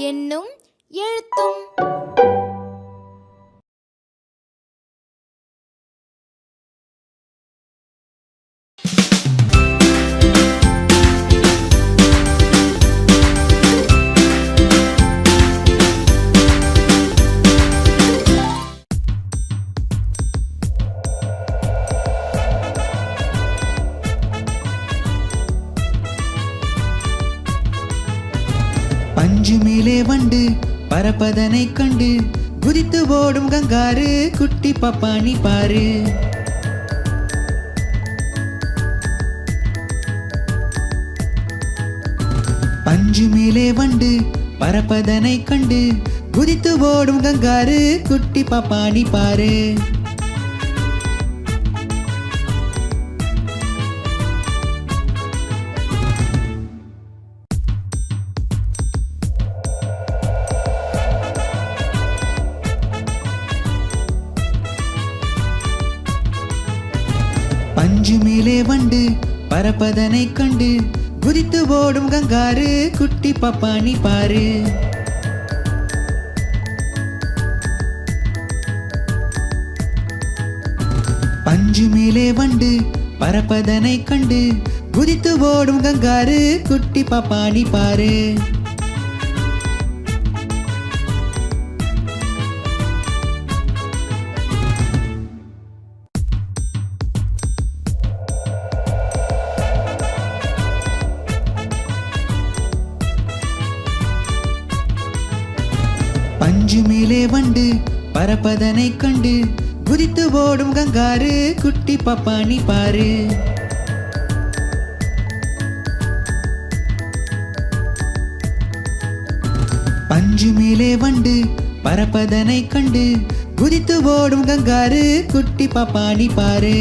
என்னும் எழுத்தும் பஞ்சு மேலே வண்டு பரப்பதனை கண்டு குதித்து ஓடும் கங்காரு குட்டி பப்பானி பாரு. பஞ்சு மேலே வண்டு பரப்பதனை கண்டு குதித்து ஓடும் கங்காரு குட்டி பப்பானி பாரு. பஞ்சு மேலே வண்டு பரப்பதனை கண்டு குதித்து ஓடும் கங்காரு குட்டி பப்பானி பாரு. பஞ்சு மேலே வண்டு பரப்பதனை கண்டு குதித்து ஓடும் கங்காரு குட்டி பப்பானி பாரு. பஞ்சு மேலே வண்டு பரப்பதனை கண்டு குதித்து ஓடும் கங்காரு குட்டி பப்பானி பாரு. பஞ்சு மேலே வண்டு பரப்பதனை கண்டு குதித்து ஓடும் கங்காரு குட்டி பப்பானி பாரு.